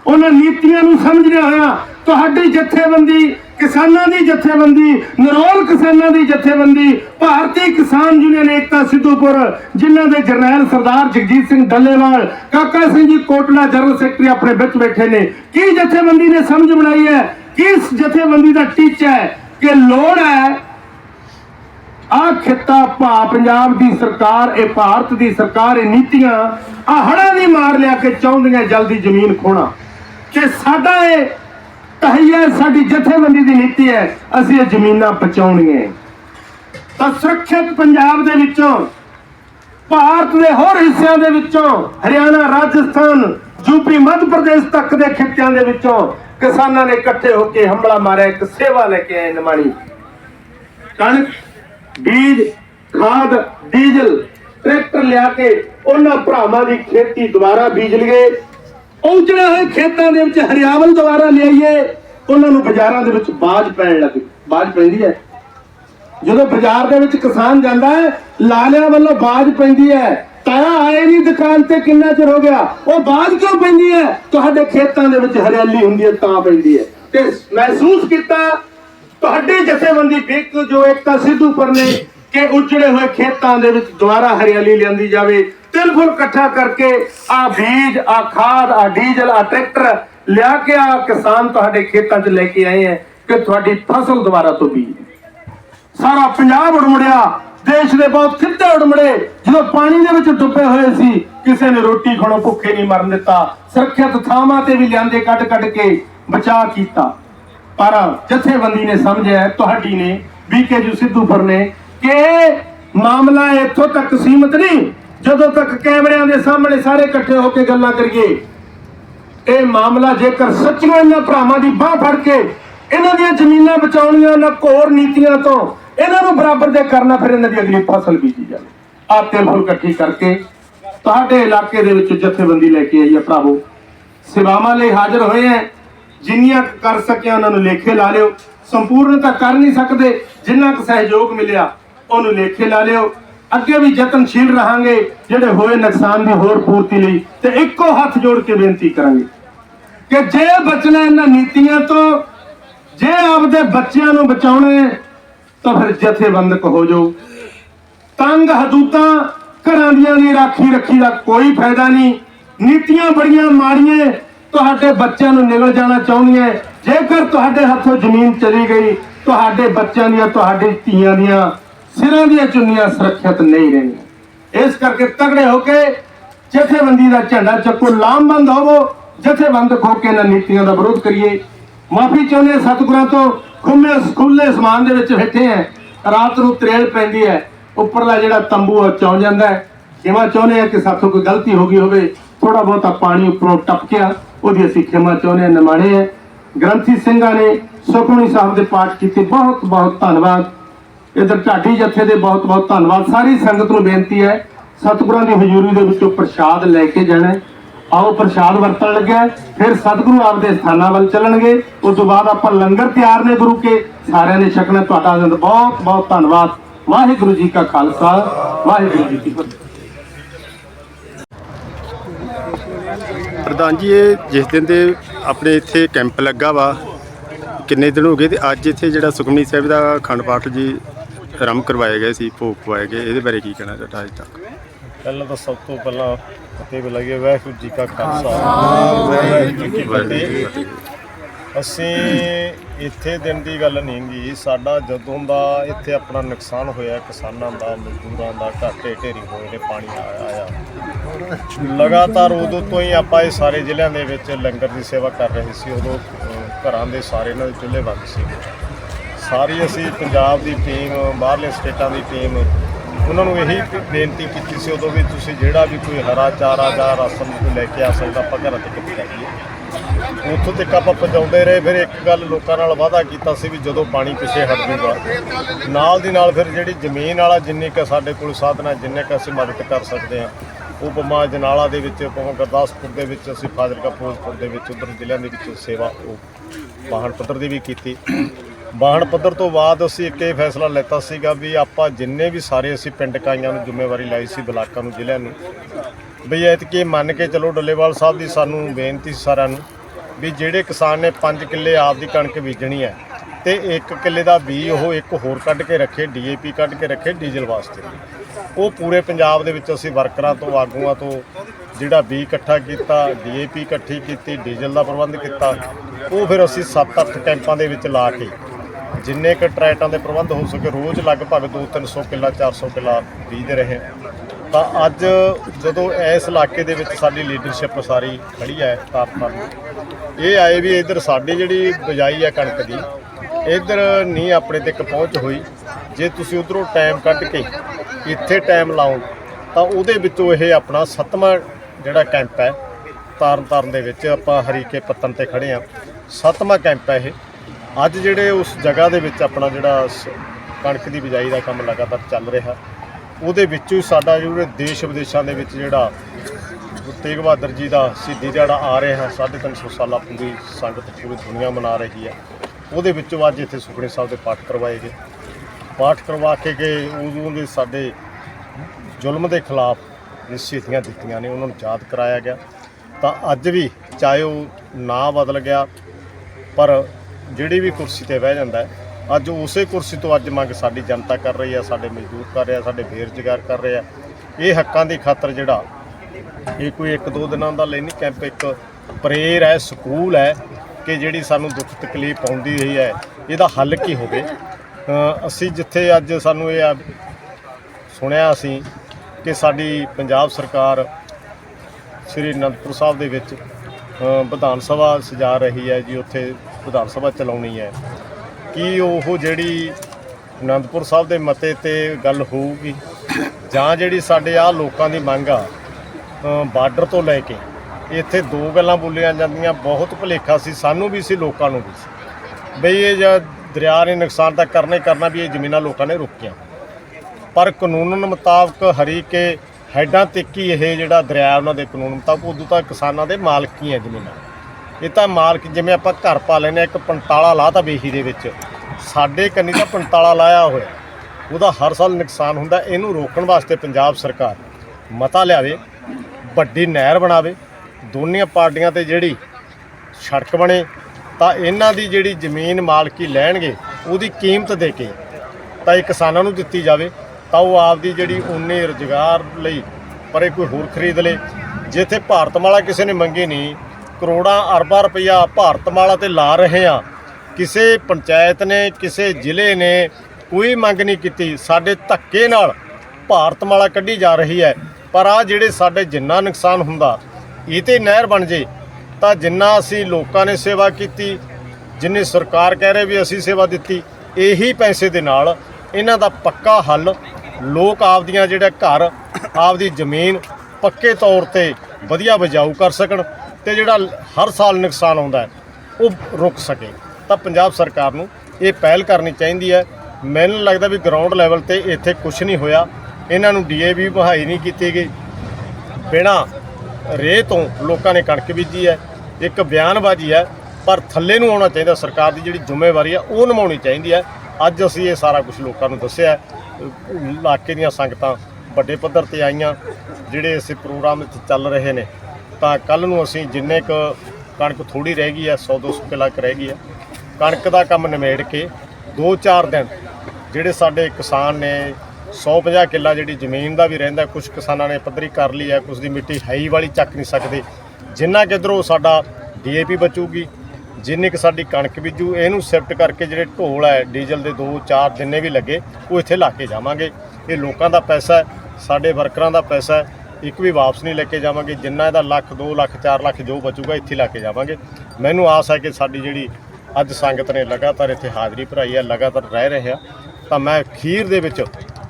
ਉਹਨਾਂ ਨੀਤੀਆਂ ਨੂੰ ਸਮਝਦੇ ਹੋਇਆ ਤੁਹਾਡੀ ਜਥੇਬੰਦੀ ਕਿਸਾਨਾਂ ਦੀ ਜਥੇਬੰਦੀ, ਨਰੋਲ ਕਿਸਾਨਾਂ ਦੀ ਜਥੇਬੰਦੀ, ਭਾਰਤੀ ਕਿਸਾਨ ਯੂਨੀਅਨ ਏਕਤਾ ਸਿੱਧੂਪੁਰ, ਜਿਨ੍ਹਾਂ ਦੇ ਜਰਨੈਲ ਸਰਦਾਰ ਜਗਜੀਤ ਸਿੰਘ ਡੱਲੇਵਾਲ, ਕਾਕਾ ਸਿੰਘ ਜੀ ਕੋਟਲਾ ਜਨਰਲ ਸੈਕਟਰੀ ਆਪਣੇ ਵਿੱਚ ਬੈਠੇ ਨੇ। ਕੀ ਜਥੇਬੰਦੀ ਨੇ ਸਮਝ ਬਣਾਈ ਹੈ? ਕਿਸ ਜਥੇਬੰਦੀ ਦਾ ਟੀਚਾ ਹੈ? ਕਿ ਲੋੜ ਹੈ? ਆ ਖਿੱਤਾ ਭਾ ਪੰਜਾਬ ਦੀ ਸਰਕਾਰ, ਇਹ ਭਾਰਤ ਦੀ ਸਰਕਾਰ, ਇਹ ਨੀਤੀਆਂ ਆ ਹੜਾਂ ਦੀ ਮਾਰ ਲਿਆ ਕੇ ਚਾਹੁੰਦੀਆਂ ਜਲਦੀ ਜ਼ਮੀਨ ਖੋਣਾ। ਕਿ ਸਾਡਾ ਇਹ ਤਹਈਆ ਸਾਡੀ ਜਥੇਬੰਦੀ ਦੀ ਨੀਤੀ ਹੈ, ਅਸੀਂ ਇਹ ਜ਼ਮੀਨਾਂ ਬਚਾਉਣੀਆਂ ਤਾਂ ਸੁਰੱਖਿਅਤ ਪੰਜਾਬ ਦੇ ਵਿੱਚੋਂ, ਭਾਰਤ ਦੇ ਹੋਰ ਹਿੱਸਿਆਂ ਦੇ ਵਿੱਚੋਂ, ਹਰਿਆਣਾ, ਰਾਜਸਥਾਨ ਯੂਪੀ ਮੱਧ ਪ੍ਰਦੇਸ਼ ਤੱਕ ਦੇ ਖਿੱਤਿਆਂ ਦੇ ਵਿੱਚੋਂ ਕਿਸਾਨਾਂ ਨੇ ਇਕੱਠੇ ਹੋ ਕੇ ਹਮਲਾ ਮਾਰਿਆ, ਇੱਕ ਸੇਵਾ ਲੈ ਕੇ ਆਏ ਨਿਮਾਣੀ ਕਣਕ, ਬੀਜ, ਖਾਦ, ਡੀਜ਼ਲ, ਟਰੈਕਟਰ ਲਿਆ ਕੇ ਉਹਨਾਂ ਭਰਾਵਾਂ ਦੀ ਖੇਤੀ ਦੁਬਾਰਾ ਬੀਜ ਲਈਏ। ਉਜੜੇ ਹੋਏ ਖੇਤਾਂ ਦੇ ਵਿੱਚ ਹਰਿਆਵਲ ਦੁਬਾਰਾ ਲਿਆਈਏ। ਉਹਨਾਂ ਨੂੰ ਬਾਜ਼ਾਰਾਂ ਦੇ ਵਿੱਚ ਬਾਜ ਪੈਣ ਲੱਗੀ ਬਾਜ ਪੈਂਦੀ ਹੈ। ਜਦੋਂ ਬਾਜ਼ਾਰ ਦੇ ਵਿੱਚ ਕਿਸਾਨ ਜਾਂਦਾ ਹੈ, ਲਾਲਿਆਂ ਵੱਲੋਂ ਬਾਜ ਪੈਂਦੀ ਹੈ। ਤਾਇਆ, ਆਏ ਨਹੀਂ ਦੁਕਾਨ ਤੇ, ਕਿੰਨਾ ਚਿਰ ਹੋ ਗਿਆ? ਉਹ ਬਾਜ ਕਿਉਂ ਪੈਂਦੀ ਹੈ? ਤੁਹਾਡੇ ਖੇਤਾਂ ਦੇ ਵਿੱਚ ਹਰਿਆਲੀ ਹੁੰਦੀ ਹੈ, ਤਾਂ ਪੈਂਦੀ ਹੈ। ਤੇ ਮਹਿਸੂਸ ਕੀਤਾ ਤੁਹਾਡੇ ਜਥੇਬੰਦੀ ਬਿਕ ਜੋ ਏਕਤਾ ਸਿੱਧੂਪੁਰ ਨੇ ਕਿ ਉਜੜੇ ਹੋਏ ਖੇਤਾਂ ਦੇ ਵਿੱਚ ਦੁਬਾਰਾ ਹਰਿਆਲੀ ਲਿਆਂਦੀ ਜਾਵੇ। ਤਿਲ ਇਕੱਠਾ ਕਰਕੇ ਆ ਬੀਜ, ਆ ਖਾਦ, ਆ ਡੀਜ਼ਲ, ਆ ਟਰੈਕਟਰ ਲਿਆ ਕੇ ਆ ਕਿਸਾਨ ਤੁਹਾਡੇ ਖੇਤਾਂ 'ਚ ਲੈ ਕੇ ਆਏ ਹੈ ਕਿ ਤੁਹਾਡੀ ਫਸਲ ਦੁਬਾਰਾ ਤੋਂ ਬੀਜ ਸਾਰਾ ਪੰਜਾਬ ਉੜਮੜਿਆ, ਦੇਸ਼ ਦੇ ਬਹੁਤ ਖਿੱਤੇ ਉੜਮੜੇ, ਜਦੋਂ ਪਾਣੀ ਦੇ ਵਿੱਚ ਡੁੱਬੇ ਹੋਏ ਸੀ, ਕਿਸੇ ਨੇ ਰੋਟੀ ਖਾਣੋਂ ਭੁੱਖੇ ਨਹੀਂ ਮਰਨ ਦਿੱਤਾ। ਸੁਰੱਖਿਅਤ ਥਾਵਾਂ ਤੇ ਵੀ ਲਿਆਂਦੇ ਕੱਢ ਕੱਢ ਕੇ ਬਚਾ ਕੀਤਾ। ਪਰ ਜਥੇਬੰਦੀ ਨੇ ਸਮਝਿਆ, ਤੁਹਾਡੀ ਨੇ ਬੀਕੇਜੂ ਸਿੱਧੂਪੁਰ ਨੇ, ਕਿ ਮਾਮਲਾ ਇੱਥੋਂ ਤੱਕ ਸੀਮਤ ਨਹੀਂ। ਜਦੋਂ ਤੱਕ ਕੈਮਰਿਆਂ ਦੇ ਸਾਹਮਣੇ ਸਾਰੇ ਇਕੱਠੇ ਹੋ ਕੇ ਗੱਲਾਂ ਕਰੀਏ, ਇਹ ਮਾਮਲਾ ਜੇਕਰ ਸੱਚੀਆਂ ਇਹਨਾਂ ਭਰਾਵਾਂ ਦੀ ਬਾਹ ਫੜ ਕੇ ਇਹਨਾਂ ਦੀਆਂ ਜ਼ਮੀਨਾਂ ਬਚਾਉਣੀਆਂ ਉਹਨਾਂ ਕੋਰ ਨੀਤੀਆਂ ਤੋਂ ਇਹਨਾਂ ਨੂੰ ਬਰਾਬਰ ਦੇ ਕਰਨਾ, ਫਿਰ ਇਹਨਾਂ ਦੀ ਅਗਲੀ ਫਸਲ ਬੀਜੀ ਜਾਵੇ ਆ ਤਿੰਨ ਫੁੱਲ ਇਕੱਠੀ ਕਰਕੇ ਤੁਹਾਡੇ ਇਲਾਕੇ ਦੇ ਵਿੱਚ ਜਥੇਬੰਦੀ ਲੈ ਕੇ ਆਈ ਹੈ ਭਰਾਵੋ। ਸੇਵਾਵਾਂ ਲਈ ਹਾਜ਼ਰ ਹੋਏ ਹੈ। ਜਿੰਨੀਆਂ ਕੁ ਕਰ ਸਕਿਆ ਉਹਨਾਂ ਨੂੰ ਲੇਖੇ ਲਾ ਲਿਓ। ਸੰਪੂਰਨ ਤਾਂ ਕਰ ਨਹੀਂ ਸਕਦੇ, ਜਿੰਨਾ ਕੁ ਸਹਿਯੋਗ ਮਿਲਿਆ, ਉਹਨੂੰ ਲੇਖੇ ਲਾ ਲਿਓ। ਅੱਗੇ ਵੀ ਯਤਨਸ਼ੀਲ ਰਹਾਂਗੇ, ਜਿਹੜੇ ਹੋਏ ਨੁਕਸਾਨ ਦੀ ਹੋਰ ਪੂਰਤੀ ਲਈ ਤੇ ਇੱਕੋ ਹੱਥ ਜੋੜ ਕੇ ਬੇਨਤੀ ਕਰਾਂਗੇ ਕਿ ਜੇ ਬਚਣਾ ਇਹਨਾਂ ਨੀਤੀਆਂ ਤੋਂ, ਜੇ ਆਪਦੇ ਬੱਚਿਆਂ ਨੂੰ ਬਚਾਉਣਾ ਤਾਂ ਫਿਰ ਜਥੇਬੰਦਕ ਹੋ ਜਾਓ। ਤੰਗ ਹਦੂਤਾਂ ਘਰਾਂ ਦੀਆਂ ਦੀ ਰਾਖੀ ਰੱਖੀ ਦਾ ਕੋਈ ਫਾਇਦਾ ਨਹੀਂ। ਨੀਤੀਆਂ ਬੜੀਆਂ ਮਾੜੀਆਂ ਤੁਹਾਡੇ ਬੱਚਿਆਂ ਨੂੰ ਨਿਗਲ ਜਾਣਾ ਚਾਹੁੰਦੀਆਂ ਜੇਕਰ ਤੁਹਾਡੇ ਹੱਥੋਂ ਜ਼ਮੀਨ ਚਲੀ ਗਈ, ਤੁਹਾਡੇ ਬੱਚਿਆਂ ਦੀਆਂ, ਤੁਹਾਡੇ ਧੀਆਂ ਦੀਆਂ ਸਿਰਾਂ ਦੀਆਂ ਚੁੰਨੀਆਂ ਸੁਰੱਖਿਅਤ ਨਹੀਂ ਰਹਿਣੀਆਂ ਇਸ ਕਰਕੇ ਤਗੜੇ ਹੋ ਕੇ ਜਥੇਬੰਦੀ ਦਾ ਝੰਡਾ ਚੱਕੋ, ਲਾਮਬੰਦ ਹੋਵੋ ਜਥੇਬੰਦਕ ਹੋ ਕੇ ਇਹਨਾਂ ਨੀਤੀਆਂ ਦਾ ਵਿਰੋਧ ਕਰੀਏ। ਮਾਫੀ ਚਾਹੁੰਦੇ ਸਤਿਗੁਰਾਂ ਤੋਂ ਖੁੱਲੇ ਖੁੱਲੇ ਸਮਾਨ ਦੇ ਵਿੱਚ ਬੈਠੇ ਹੈ। ਰਾਤ ਨੂੰ ਤਰੇਲ ਪੈਂਦੀ ਹੈ, ਉੱਪਰਲਾ ਜਿਹੜਾ ਤੰਬੂ ਉਹ ਚੌਂ ਜਾਂਦਾ ਹੈ। ਖਿਮਾ ਚਾਹੁੰਦੇ ਆ ਕਿ ਸਾਥੋਂ ਕੋਈ ਗਲਤੀ ਹੋ ਗਈ ਹੋਵੇ ਥੋੜਾ ਬਹੁਤਾ ਪਾਣੀ ਉੱਪਰੋਂ ਟਪਕਿਆ ਉਹਦੀ ਅਸੀਂ ਖਿਮਾ ਚਾਹੁੰਦੇ ਹਾਂ, ਨਿਮਾਣੇ ਹੈ। ਗ੍ਰੰਥੀ ਸਿੰਘਾਂ ਨੇ ਸੁਖਮਨੀ ਸਾਹਿਬ ਦੇ ਪਾਠ ਕੀਤੇ ਬਹੁਤ ਬਹੁਤ ਧੰਨਵਾਦ। ਇਧਰ ਢਾਡੀ ਜਥੇ ਦੇ ਬਹੁਤ ਬਹੁਤ ਧੰਨਵਾਦ। ਸਾਰੀ ਸੰਗਤ ਨੂੰ ਬੇਨਤੀ ਹੈ, ਸਤਿਗੁਰਾਂ ਦੀ ਹਜ਼ੂਰੀ ਦੇ ਵਿੱਚੋਂ ਪ੍ਰਸ਼ਾਦ ਲੈ ਕੇ ਜਾਣਾ ਆਓ ਪ੍ਰਸ਼ਾਦ ਵਰਤਣ ਲੱਗਿਆ ਫਿਰ ਸਤਿਗੁਰੂ ਆਪਦੇ ਸਥਾਨਾਂ ਵੱਲ ਚੱਲਣਗੇ। ਉਸ ਤੋਂ ਬਾਅਦ ਆਪਾਂ ਲੰਗਰ ਤਿਆਰ ਨੇ ਗੁਰੂ ਕੇ। ਸਾਰਿਆਂ ਨੇ ਛਕਣਾ ਤੁਹਾਡਾ ਬਹੁਤ ਬਹੁਤ ਧੰਨਵਾਦ। ਵਾਹਿਗੁਰੂ ਜੀ ਕਾ ਖਾਲਸਾ, ਵਾਹਿਗੁਰੂ ਜੀ ਕੀ ਫਤਿਹ। ਪ੍ਰਧਾਨ ਜੀ, ਇਹ ਜਿਸ ਦਿਨ ਦੇ ਆਪਣੇ ਇੱਥੇ ਕੈਂਪ ਲੱਗਾ ਵਾ, ਕਿੰਨੇ ਦਿਨ ਹੋ ਗਏ ਤੇ ਅੱਜ ਇੱਥੇ ਜਿਹੜਾ ਸੁਖਮਨੀ ਸਾਹਿਬ ਦਾ ਅਖੰਡ ਪਾਠ ਜੀ ਆਰੰਭ ਕਰਵਾਏ ਗਏ ਸੀ ਭੋਗ ਪਵਾਏ ਗਏ ਇਹਦੇ ਬਾਰੇ ਕੀ ਕਹਿਣਾ ਤੁਹਾਡਾ ਅੱਜ ਤੱਕ? ਪਹਿਲਾਂ ਤਾਂ ਸਭ ਤੋਂ ਪਹਿਲਾਂ ਫਤਿਹ ਬੁਲਾਈਏ ਵਾਹਿਗੁਰੂ ਜੀ ਕਾ ਖਾਲਸਾ। ਵਾਹਿਗੁਰੂ ਜੀ ਕੀ ਫਤਿਹ। ਅਸੀਂ ਇੱਥੇ ਦਿਨ ਦੀ ਗੱਲ ਨਹੀਂ ਗੀ ਸਾਡਾ ਜਦੋਂ ਦਾ ਇੱਥੇ ਆਪਣਾ ਨੁਕਸਾਨ ਹੋਇਆ ਕਿਸਾਨਾਂ ਦਾ ਮਜ਼ਦੂਰਾਂ ਦਾ ਘਾਟੇ ਢੇਰੀ ਹੋਏ ਨੇ ਪਾਣੀ ਆਇਆ ਆਇਆ। ਲਗਾਤਾਰ ਉਦੋਂ ਤੋਂ ਹੀ ਆਪਾਂ ਇਹ ਸਾਰੇ ਜ਼ਿਲ੍ਹਿਆਂ ਦੇ ਵਿੱਚ ਲੰਗਰ ਦੀ ਸੇਵਾ ਕਰ ਰਹੇ ਸੀ ਉਦੋਂ ਘਰਾਂ ਦੇ ਸਾਰੇ ਨਾਲ ਚੁੱਲ੍ਹੇ ਬੰਦ ਸੀ। ਸਾਰੀ ਅਸੀਂ ਪੰਜਾਬ ਦੀ ਟੀਮ ਬਾਹਰਲੇ ਸਟੇਟਾਂ ਦੀ ਟੀਮ ਉਹਨਾਂ ਨੂੰ ਇਹੀ ਬੇਨਤੀ ਕੀਤੀ ਸੀ ਉਦੋਂ ਵੀ ਤੁਸੀਂ ਜਿਹੜਾ ਵੀ ਕੋਈ ਹਰਾ ਚਾਰਾ ਜਾਂ ਰਾਸ਼ਨ ਕੋਈ ਲੈ ਕੇ ਆ ਸਕਦਾ, ਆਪਾਂ ਘਰਾਂ ਤੱਕ ਪਹੁੰਚਾਈਏ ਉੱਥੋਂ ਤੱਕ ਆਪਾਂ ਪਹੁੰਚਾਉਂਦੇ ਰਹੇ, ਫਿਰ ਇੱਕ ਗੱਲ ਲੋਕਾਂ ਨਾਲ ਵਾਅਦਾ ਕੀਤਾ ਸੀ ਵੀ ਜਦੋਂ ਪਾਣੀ ਪਿੱਛੇ ਹਟ ਜੂਗਾ, ਨਾਲ ਦੀ ਨਾਲ ਫਿਰ ਜਿਹੜੀ ਜ਼ਮੀਨ ਵਾਲਾ ਜਿੰਨੇ ਕੁ ਸਾਡੇ ਕੋਲ ਸਾਧਨ ਹੈ ਜਿੰਨੇ ਕੁ ਅਸੀਂ ਮਦਦ ਕਰ ਸਕਦੇ ਹਾਂ ਉਹ ਪਮਾ ਜਨਾਲਾ ਦੇ ਵਿੱਚ ਭਾਵੇਂ ਗੁਰਦਾਸਪੁਰ ਦੇ ਵਿੱਚ, ਅਸੀਂ ਫਾਜ਼ਿਲਕਾ ਫਿਰੋਜ਼ਪੁਰ ਦੇ ਵਿੱਚ, ਉਧਰ ਜ਼ਿਲ੍ਹਿਆਂ ਦੇ ਵਿੱਚ ਸੇਵਾ ਉਹ ਵਾਹਣ ਪੱਧਰ ਦੀ ਵੀ ਕੀਤੀ। ਵਾਹਣ ਪੱਧਰ ਤੋਂ ਬਾਅਦ ਅਸੀਂ ਇੱਕ ਇਹ ਫੈਸਲਾ ਲੈਤਾ ਸੀਗਾ ਵੀ ਆਪਾਂ ਜਿੰਨੇ ਵੀ ਸਾਰੇ ਅਸੀਂ ਪਿੰਡ ਕਾਈਆਂ ਨੂੰ ਜ਼ਿੰਮੇਵਾਰੀ ਲਾਈ ਸੀ ਬਲਾਕਾਂ ਨੂੰ, ਜ਼ਿਲ੍ਹਿਆਂ ਨੂੰ, ਬਈ ਐਤਕੀ ਮੰਨ ਕੇ ਚਲੋ ਡੱਲੇਵਾਲ ਸਾਹਿਬ ਦੀ ਸਾਨੂੰ ਬੇਨਤੀ ਸਾਰਿਆਂ ਨੂੰ ਵੀ ਜਿਹੜੇ ਕਿਸਾਨ ਨੇ 5 ਕਿੱਲੇ ਆਪ ਦੀ ਕਣਕ ਬੀਜਣੀ ਹੈ ਤੇ 1 ਕਿੱਲੇ ਦਾ ਬੀ ਉਹ ਇੱਕ ਹੋਰ ਕੱਢ ਕੇ ਰੱਖੇ, ਡੀਏਪੀ ਕੱਢ ਕੇ ਰੱਖੇ ਡੀਜ਼ਲ ਵਾਸਤੇ। ਉਹ ਪੂਰੇ ਪੰਜਾਬ ਦੇ ਵਿੱਚ ਅਸੀਂ ਵਰਕਰਾਂ ਤੋਂ, ਆਗੂਆਂ ਤੋਂ ਜਿਹੜਾ ਬੀ ਇਕੱਠਾ ਕੀਤਾ, ਡੀਏਪੀ ਇਕੱਠੀ ਕੀਤੀ, ਡੀਜ਼ਲ ਦਾ ਪ੍ਰਬੰਧ ਕੀਤਾ, ਉਹ ਫਿਰ ਅਸੀਂ 7-8 ਕੈਂਪਾਂ ਦੇ ਵਿੱਚ ਲਾ ਕੇ ਜਿੰਨੇ ਕ ਟਰੈਕਟਾਂ ਦੇ ਪ੍ਰਬੰਧ ਹੋ ਸਕੇ, ਰੋਜ਼ ਲਗਭਗ 2-300 ਕਿੱਲਾ 400 ਕਿੱਲਾ ਬੀਜਦੇ ਰਹੇ। ਤਾਂ ਅੱਜ ਜਦੋਂ ਇਸ ਇਲਾਕੇ ਦੇ ਵਿੱਚ ਸਾਡੀ ਲੀਡਰਸ਼ਿਪ ਸਾਰੀ ਖੜੀ ਹੈ, ਤਾਪਮਾਨ ਇਹ ਆਏ ਵੀ ਇਧਰ ਸਾਡੀ ਜਿਹੜੀ ਬਜਾਈ ਹੈ ਕਣਕ ਦੀ, ਇਧਰ ਨਹੀਂ ਆਪਣੇ ਤੱਕ ਪਹੁੰਚ ਹੋਈ। ਜੇ ਤੁਸੀਂ ਉਧਰੋਂ ਟਾਈਮ ਕੱਢ ਕੇ ਇੱਥੇ ਟਾਈਮ ਲਾਓ, ਤਾਂ ਉਹਦੇ ਵਿੱਚੋਂ ਇਹ ਆਪਣਾ ਸੱਤਵਾਂ ਜਿਹੜਾ ਕੈਂਪ ਹੈ ਤਾਰਨ ਤਾਰਨ ਦੇ ਵਿੱਚ ਆਪਾਂ ਹਰੀਕੇ ਪੱਤਨ ਤੇ ਖੜੇ ਆ ਸੱਤਵਾਂ ਕੈਂਪ ਹੈ ਇਹ। ਅੱਜ ਜਿਹੜੇ ਉਸ ਜਗ੍ਹਾ ਦੇ ਵਿੱਚ ਆਪਣਾ ਜਿਹੜਾ ਸ- ਕਣਕ ਦੀ ਬਿਜਾਈ ਦਾ ਕੰਮ ਲਗਾਤਾਰ ਚੱਲ ਰਿਹਾ, ਉਹਦੇ ਵਿੱਚੋਂ ਹੀ ਸਾਡਾ ਜਿਹੜੇ ਦੇਸ਼ ਵਿਦੇਸ਼ਾਂ ਦੇ ਵਿੱਚ ਜਿਹੜਾ ਗੁਰੂ ਤੇਗ ਬਹਾਦਰ ਜੀ ਦਾ ਸ਼ਹੀਦੀ ਦਿਹਾੜਾ ਆ ਰਿਹਾ 350 ਸਾਲਾ ਪੂਰੀ ਸੰਗਤ ਪੂਰੀ ਦੁਨੀਆ ਮਨਾ ਰਹੀ ਹੈ। ਉਹਦੇ ਵਿੱਚੋਂ ਅੱਜ ਇੱਥੇ ਸੁਖਣੇ ਸਾਹਿਬ ਦੇ ਪਾਠ ਕਰਵਾਏ ਗਏ। ਪਾਠ ਕਰਵਾ ਕੇ ਗਏ ਉਦੋਂ ਦੇ ਸਾਡੇ ਜ਼ੁਲਮ ਦੇ ਖਿਲਾਫ ਜਿਸ ਸ਼ਹੀਦੀਆਂ ਦਿੱਤੀਆਂ ਨੇ, ਉਹਨਾਂ ਨੂੰ ਯਾਦ ਕਰਾਇਆ ਗਿਆ। ਤਾਂ ਅੱਜ ਵੀ ਚਾਹੇ ਉਹ ਨਾ ਬਦਲ ਗਿਆ, ਪਰ ਜਿਹੜੀ ਵੀ ਕੁਰਸੀ ਤੇ ਬਹਿ ਜਾਂਦਾ ਹੈ, ਅੱਜ ਉਸੇ ਕੁਰਸੀ ਤੋਂ ਅੱਜ ਮੰਗ ਸਾਡੀ ਜਨਤਾ ਕਰ ਰਹੀ ਹੈ, ਸਾਡੇ ਮਜ਼ਦੂਰ ਕਰ ਰਿਹਾ ਸਾਡੇ ਬੇਰੁਜ਼ਗਾਰ ਕਰ ਰਿਹਾ ਇਹ ਹੱਕਾਂ ਦੀ ਖਾਤਰ ਜਿਹੜਾ ਇਹ ਕੋਈ ਇੱਕ ਦੋ ਦਿਨਾਂ ਦਾ ਲੈਣੀ ਕੈਂਪ ਇੱਕ ਪ੍ਰੇਰ ਹੈ, ਸਕੂਲ ਹੈ ਕਿ ਜਿਹੜੀ ਸਾਨੂੰ ਦੁੱਖ ਤਕਲੀਫ ਆਉਂਦੀ ਰਹੀ ਹੈ, ਇਹਦਾ ਹੱਲ ਕੀ ਹੋਵੇ? ਅਸੀਂ ਜਿੱਥੇ ਅੱਜ ਸਾਨੂੰ ਇਹ ਆ ਸੁਣਿਆ ਅਸੀਂ ਕਿ ਸਾਡੀ ਪੰਜਾਬ ਸਰਕਾਰ ਸ੍ਰੀ ਅਨੰਦਪੁਰ ਸਾਹਿਬ ਦੇ ਵਿੱਚ ਵਿਧਾਨ ਸਭਾ ਸਜਾ ਰਹੀ ਹੈ ਜੀ, ਉੱਥੇ ਵਿਧਾਨ ਸਭਾ ਚਲਾਉਣੀ ਹੈ। ਕੀ ਉਹ ਜਿਹੜੀ ਅਨੰਦਪੁਰ ਸਾਹਿਬ ਦੇ ਮਤੇ ਤੇ ਗੱਲ ਹੋਊਗੀ? ਜਾਂ ਜਿਹੜੀ ਸਾਡੇ ਆ ਲੋਕਾਂ ਦੀ ਮੰਗ ਆ ਬਾਰਡਰ ਤੋਂ ਲੈ ਕੇ, ਇੱਥੇ ਦੋ ਗੱਲਾਂ ਬੋਲੀਆਂ ਜਾਂਦੀਆਂ, ਬਹੁਤ ਭੁਲੇਖਾ ਸੀ, ਸਾਨੂੰ ਵੀ ਸੀ, ਲੋਕਾਂ ਨੂੰ ਵੀ ਸੀ। ਬਈ ਇਹ ਜਾਂ ਦਰਿਆ ਨੇ ਨੁਕਸਾਨ ਤਾਂ ਕਰਨਾ ਹੀ ਕਰਨਾ ਵੀ ਇਹ ਜ਼ਮੀਨਾਂ ਲੋਕਾਂ ਨੇ ਰੋਕੀਆਂ। ਪਰ ਕਾਨੂੰਨ ਮੁਤਾਬਕ ਹਰੀਕੇ ਹੈਡਾਂ ਤੱਕ ਹੀ ਇਹ ਜਿਹੜਾ ਦਰਿਆ ਉਹਨਾਂ ਦੇ ਕਾਨੂੰਨ ਮੁਤਾਬਕ, ਉਦੋਂ ਤਾਂ ਕਿਸਾਨਾਂ ਦੇ ਮਾਲਕ ਹੀ ਹੈ ਜ਼ਮੀਨਾਂ। ਇਹ ਤਾਂ ਮਾਲਕ ਜਿਵੇਂ ਆਪਾਂ ਘਰ ਪਾ ਲੈਨੇ ਇੱਕ ਪੰਤਾਲਾ ਲਾਤਾ ਬੇਹੀ ਦੇ ਵਿੱਚ। ਸਾਡੇ ਕੰਨੀ ਤਾਂ ਪੰਤਾਲਾ ਲਾਇਆ ਹੋਇਆ। ਉਹਦਾ ਹਰ ਸਾਲ ਨੁਕਸਾਨ ਹੁੰਦਾ, ਇਹਨੂੰ ਰੋਕਣ ਵਾਸਤੇ ਪੰਜਾਬ ਸਰਕਾਰ ਮਤਾ ਲਿਆਵੇ, ਵੱਡੀ ਨਹਿਰ ਬਣਾਵੇ, ਦੋਨੀਆਂ ਪਾਰਟੀਆਂ ਤੇ ਜਿਹੜੀ ਸੜਕ ਬਣੇ, ਤਾਂ ਇਹਨਾਂ ਦੀ ਜਿਹੜੀ ਜ਼ਮੀਨ ਮਾਲਕੀ ਲੈਣਗੇ, ਉਹਦੀ ਕੀਮਤ ਦੇ ਕੇ ਤਾਂ ਇਹ ਕਿਸਾਨਾਂ ਨੂੰ ਦਿੱਤੀ ਜਾਵੇ, ਤਾਂ ਉਹ ਆਪਦੀ ਜਿਹੜੀ ਉਨੇ ਰੁਜ਼ਗਾਰ ਲਈ ਪਰੇ ਕੋਈ ਹੋਰ ਖਰੀਦ ਲੇ। ਜਿੱਥੇ ਭਾਰਤਮਾਲਾ ਕਿਸੇ ਨੇ ਮੰਗੀ ਨਹੀਂ ਕਰੋੜਾਂ ਅਰਬਾਂ ਰੁਪਈਆ ਭਾਰਤਮਾਲਾ ਤੇ ਲਾ ਰਹੇ ਆ ਕਿਸੇ ਪੰਚਾਇਤ ਨੇ, ਕਿਸੇ ਜ਼ਿਲ੍ਹੇ ਨੇ ਕੋਈ ਮੰਗ ਨਹੀਂ ਕੀਤੀ। ਸਾਡੇ ਧੱਕੇ ਨਾਲ ਭਾਰਤਮਾਲਾ ਕੱਢੀ ਜਾ ਰਹੀ ਹੈ। ਪਰ ਆ ਜਿਹੜੇ ਸਾਡੇ ਜਿੰਨਾ ਨੁਕਸਾਨ ਹੁੰਦਾ, ਇਹ ਤੇ ਨਹਿਰ ਬਣ ਜੇ, ਤਾਂ ਜਿੰਨਾ ਅਸੀਂ ਲੋਕਾਂ ਨੇ ਸੇਵਾ ਕੀਤੀ, ਜਿੰਨੀ ਸਰਕਾਰ ਕਹਿ ਰਹੀ ਵੀ ਅਸੀਂ ਸੇਵਾ ਦਿੱਤੀ, ਇਹੀ ਪੈਸੇ ਦੇ ਨਾਲ ਇਹਨਾਂ ਦਾ ਪੱਕਾ ਹੱਲ ਲੋਕ ਆਪਦੀਆਂ ਜਿਹੜਾ ਘਰ, ਆਪਦੀ ਜ਼ਮੀਨ ਪੱਕੇ ਤੌਰ ਤੇ ਵਧੀਆ ਬਚਾਊ ਕਰ ਸਕਣ। ਤੇ ਜਿਹੜਾ ਹਰ ਸਾਲ ਨੁਕਸਾਨ ਆਉਂਦਾ ਉਹ ਰੁਕ ਸਕੇ। ਤਾਂ ਪੰਜਾਬ ਸਰਕਾਰ ਨੂੰ ਇਹ ਪਹਿਲ ਕਰਨੀ ਚਾਹੀਦੀ ਹੈ। ਮੈਨੂੰ ਲੱਗਦਾ ਵੀ ਗਰਾਊਂਡ ਲੈਵਲ ਤੇ ਇੱਥੇ ਕੁਝ ਨਹੀਂ ਹੋਇਆ। ਇਹਨਾਂ ਨੂੰ ਡੀਏਵੀ ਬਹਾਈ ਨਹੀਂ ਕੀਤੀ ਗਈ। ਬਿਨਾਂ ਰੇਹ ਤੋਂ ਲੋਕਾਂ ਨੇ ਕਣਕ ਬੀਜੀ ਹੈ। ਇੱਕ ਬਿਆਨਬਾਜ਼ੀ ਹੈ, ਪਰ ਥੱਲੇ ਨੂੰ ਆਉਣਾ ਚਾਹੀਦਾ ਸਰਕਾਰ ਦੀ ਜਿਹੜੀ ਜ਼ਿੰਮੇਵਾਰੀ ਹੈ, ਉਹ ਨਿਭਾਉਣੀ ਚਾਹੀਦੀ ਹੈ। ਅੱਜ ਅਸੀਂ ਇਹ ਸਾਰਾ ਕੁਝ ਲੋਕਾਂ ਨੂੰ ਦੱਸਿਆ ਇਲਾਕੇ ਦੀਆਂ ਸੰਗਤਾਂ ਵੱਡੇ ਪੱਧਰ ਤੇ ਆਈਆਂ, ਜਿਹੜੇ ਅਸੀਂ ਪ੍ਰੋਗਰਾਮ ਇੱਥੇ ਚੱਲ ਰਹੇ ਨੇ। ਤਾਂ ਕੱਲ ਨੂੰ ਅਸੀਂ ਜਿੰਨੇ ਕ ਕਣਕ ਥੋੜੀ ਰਹਿ ਗਈ ਹੈ 100 200 ਕਿੱਲਾ ਕੁ ਰਹਿ ਗਈ ਹੈ। ਕਣਕ ਦਾ ਕੰਮ ਨਿਮੇੜ ਕੇ 2-4 ਦਿਨ ਜਿਹੜੇ ਸਾਡੇ ਕਿਸਾਨ ਨੇ 150 ਕਿੱਲਾ ਜਿਹੜੀ ਜ਼ਮੀਨ ਦਾ ਵੀ ਰਹਿੰਦਾ ਕੁਝ ਕਿਸਾਨਾਂ ਨੇ ਪੱਧਰੀ ਕਰ ਲਈ ਹੈ ਕੁਝ ਦੀ ਮਿੱਟੀ ਹਾਈ ਵਾਲੀ ਚੱਕ ਨਹੀਂ ਸਕਦੇ। ਜਿੰਨਾ ਕਿਧਰੋਂ ਸਾਡਾ ਡੀਏਪੀ ਬਚੂਗੀ, ਜਿੰਨੀ ਕਿ ਸਾਡੀ ਕਣਕ ਬੀਜੂ, ਇਹਨੂੰ ਸ਼ਿਫਟ ਕਰਕੇ ਜਿਹੜੇ ਢੋਲ ਹੈ, ਡੀਜ਼ਲ ਦੇ 2-4 ਜਿੰਨੇ ਵੀ ਲੱਗੇ, ਉਹ ਇੱਥੇ ਲਾ ਕੇ ਜਾਵਾਂਗੇ। ਇਹ ਲੋਕਾਂ ਦਾ ਪੈਸਾ ਹੈ, ਸਾਡੇ ਵਰਕਰਾਂ ਦਾ ਪੈਸਾ ਹੈ ਇੱਕ ਵੀ ਵਾਪਸ ਨਹੀਂ ਲੈ ਕੇ ਜਾਵਾਂਗੇ ਜਿੰਨਾ ਇਹਦਾ ਲੱਖ 2 ਲੱਖ 4 ਲੱਖ ਜੋ ਬਚੂਗਾ ਇੱਥੇ ਲਾ ਕੇ ਜਾਵਾਂਗੇ। ਮੈਨੂੰ ਆਸ ਹੈ ਕਿ ਸਾਡੀ ਜਿਹੜੀ ਅੱਜ ਸੰਗਤ ਨੇ ਲਗਾਤਾਰ ਇੱਥੇ ਹਾਜ਼ਰੀ ਭਰਾਈ ਹੈ ਲਗਾਤਾਰ ਰਹਿ ਰਹੇ ਆ। ਤਾਂ ਮੈਂ ਅਖੀਰ ਦੇ ਵਿੱਚ